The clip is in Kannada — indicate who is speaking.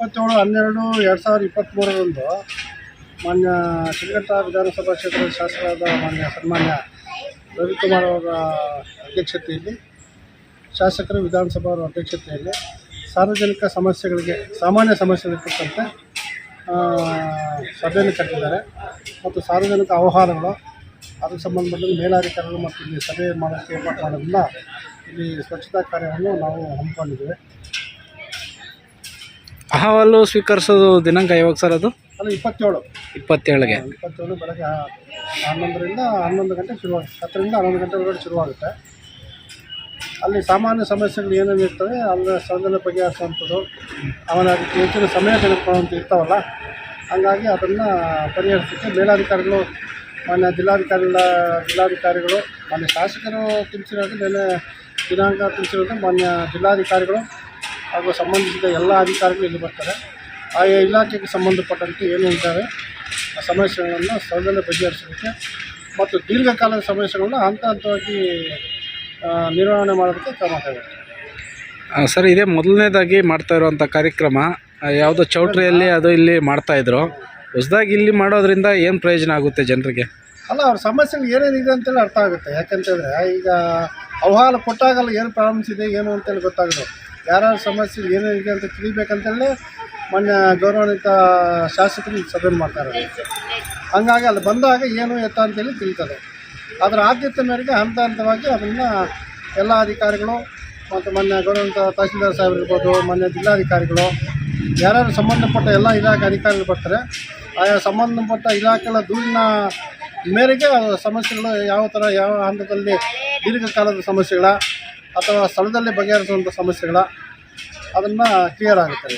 Speaker 1: ಇಪ್ಪತ್ತೇಳು, ಹನ್ನೆರಡು, ಎರಡು ಸಾವಿರದ ಇಪ್ಪತ್ತ್ಮೂರರಂದು ಮಾನ್ಯ ಶ್ರೀಕಂಠ ವಿಧಾನಸಭಾ ಕ್ಷೇತ್ರದ ಶಾಸಕರಾದ ಮಾನ್ಯ ಸನ್ಮಾನ್ಯ ರವಿಕುಮಾರ್ ಅವರ ಅಧ್ಯಕ್ಷತೆಯಲ್ಲಿ, ಶಾಸಕರು ವಿಧಾನಸಭಾ ಅವರ ಅಧ್ಯಕ್ಷತೆಯಲ್ಲಿ ಸಾರ್ವಜನಿಕ ಸಮಸ್ಯೆಗಳಿಗೆ, ಸಾಮಾನ್ಯ ಸಮಸ್ಯೆಗಳಿರ್ತಕ್ಕಂತೆ ಸಭೆಯನ್ನು ಕರೆದಿದ್ದಾರೆ. ಮತ್ತು ಸಾರ್ವಜನಿಕ ಆಹ್ವಾನಗಳು ಅದಕ್ಕೆ ಸಂಬಂಧಪಟ್ಟಂತೆ ಮೇಲಾಧಿಕಾರಿಗಳು ಮತ್ತು ಇಲ್ಲಿ ಸಭೆ ಮಾಡೋಕ್ಕೆ ಏರ್ಪಾಟು ಮಾಡೋದ್ರಿಂದ ಇಲ್ಲಿ ಸ್ವಚ್ಛತಾ ಕಾರ್ಯವನ್ನು ನಾವು ಹಮ್ಮಿಕೊಂಡಿದ್ದೇವೆ.
Speaker 2: ಅಹವಾಲು ಸ್ವೀಕರಿಸೋದು ದಿನಾಂಕ ಯಾವಾಗ ಸರ್ ಅದು?
Speaker 1: ಅದು ಇಪ್ಪತ್ತೇಳು.
Speaker 2: ಇಪ್ಪತ್ತೇಳಿಗೆ.
Speaker 1: ಇಪ್ಪತ್ತೇಳು ಬೆಳಗ್ಗೆ ಹನ್ನೊಂದರಿಂದ ಹನ್ನೊಂದು ಗಂಟೆ ಶುರುವಾಗುತ್ತೆ ಹತ್ತರಿಂದ ಹನ್ನೊಂದು ಗಂಟೆ ಒಳಗಡೆ ಶುರುವಾಗುತ್ತೆ ಅಲ್ಲಿ ಸಾಮಾನ್ಯ ಸಮಸ್ಯೆಗಳು ಏನೇನು ಇರ್ತವೆ ಅಲ್ಲಿ ಸ್ಥಳದಲ್ಲೇ ಬಗೆಹರಿಸುವಂಥದ್ದು ಅವನ ಅದಕ್ಕೆ ಹೆಚ್ಚಿನ ಸಮಯ ತೆಗೆದುಕೊಳ್ಳುವಂಥ ಇರ್ತಾವಲ್ಲ ಹಂಗಾಗಿ ಅದನ್ನು ಪರಿಹರಿಸೋಕ್ಕೆ ಮೇಲಾಧಿಕಾರಿಗಳು ಮಾನ್ಯ ಜಿಲ್ಲಾಧಿಕಾರಿಗಳ ಜಿಲ್ಲಾಧಿಕಾರಿಗಳು ಮಾನ್ಯ ಶಾಸಕರು ತಿಳಿಸಿರೋದು ಮೇಲೆ ದಿನಾಂಕ ತಿಳಿಸಿರೋದು ಮಾನ್ಯ ಜಿಲ್ಲಾಧಿಕಾರಿಗಳು ಹಾಗೂ ಸಂಬಂಧಿಸಿದ ಎಲ್ಲ ಅಧಿಕಾರಿಗಳು ಇಲ್ಲಿ ಬರ್ತಾರೆ. ಆಯಾ ಇಲಾಖೆಗೆ ಸಂಬಂಧಪಟ್ಟಂತೆ ಏನು ಅಂತಾರೆ ಆ ಸಮಸ್ಯೆಗಳನ್ನು ಸ್ಥಳದಲ್ಲೇ ಬಗೆಹರಿಸೋದಕ್ಕೆ ಮತ್ತು ದೀರ್ಘಕಾಲದ ಸಮಸ್ಯೆಗಳನ್ನ ಹಂತ ಹಂತವಾಗಿ ನಿರ್ವಹಣೆ ಮಾಡೋದಕ್ಕೆ ಕ್ರಮ ಕೈಗೊಳ್ಳುತ್ತೆ
Speaker 2: ಸರ್ ಇದೇ ಮೊದಲನೇದಾಗಿ ಮಾಡ್ತಾ ಇರುವಂಥ ಕಾರ್ಯಕ್ರಮ ಯಾವುದೋ ಚೌಟ್ರಿಯಲ್ಲಿ ಅದು ಇಲ್ಲಿ ಮಾಡ್ತಾಯಿದ್ರು ಹೊಸದಾಗಿ ಇಲ್ಲಿ ಮಾಡೋದ್ರಿಂದ ಏನು ಪ್ರಯೋಜನ ಆಗುತ್ತೆ ಜನರಿಗೆ?
Speaker 1: ಅಲ್ಲ ಅವ್ರ ಸಮಸ್ಯೆಗಳು ಏನೇನಿದೆ ಅಂತೇಳಿ ಅರ್ಥ ಆಗುತ್ತೆ. ಯಾಕೆಂತಂದರೆ ಈಗ ಅಹವಾಲು ಕೊಟ್ಟಾಗಲ್ಲ ಏನು ಪ್ರಾಬ್ಲಮ್ಸ್ ಇದೆ ಏನು ಅಂತೇಳಿ ಗೊತ್ತಾಗೋದು ಯಾರ್ಯಾರ ಸಮಸ್ಯೆ ಏನೇನಿದೆ ಅಂತ ತಿಳಿಬೇಕಂತೇಳಿ ಮೊನ್ನೆ ಗೌರವಾನ್ವಿತ ಶಾಸಕರು ಸಭೆ ಮಾಡ್ತಾರೆ. ಹಂಗಾಗಿ ಅಲ್ಲಿ ಬಂದಾಗ ಏನು ಎತ್ತ ಅಂತೇಳಿ ತಿಳಿತದೆ. ಅದರ ಆದ್ಯತೆ ಮೇರೆಗೆ ಹಂತ ಹಂತವಾಗಿ ಅದನ್ನು ಎಲ್ಲ ಅಧಿಕಾರಿಗಳು ಮತ್ತು ಮೊನ್ನೆ ಗೌರವಂತ ತಹಸೀಲ್ದಾರ್ ಸಾಹೇಬ್ ಇರ್ಬೋದು ಮೊನ್ನೆ ಜಿಲ್ಲಾಧಿಕಾರಿಗಳು, ಯಾರ್ಯಾರು ಸಂಬಂಧಪಟ್ಟ ಎಲ್ಲ ಇಲಾಖೆ ಅಧಿಕಾರಿಗಳು ಬರ್ತಾರೆ. ಆಯಾ ಸಂಬಂಧಪಟ್ಟ ಇಲಾಖೆಗಳ ದೂರಿನ ಮೇರೆಗೆ ಸಮಸ್ಯೆಗಳು ಯಾವ ಥರ ಯಾವ ಹಂತದಲ್ಲಿ, ದೀರ್ಘಕಾಲದ ಸಮಸ್ಯೆಗಳ ಅಥವಾ ಸ್ಥಳದಲ್ಲಿ ಬಗೆಹರಿಸುವಂಥ ಸಮಸ್ಯೆಗಳ ಅದನ್ನು ಕ್ಲಿಯರ್ ಆಗುತ್ತೆ.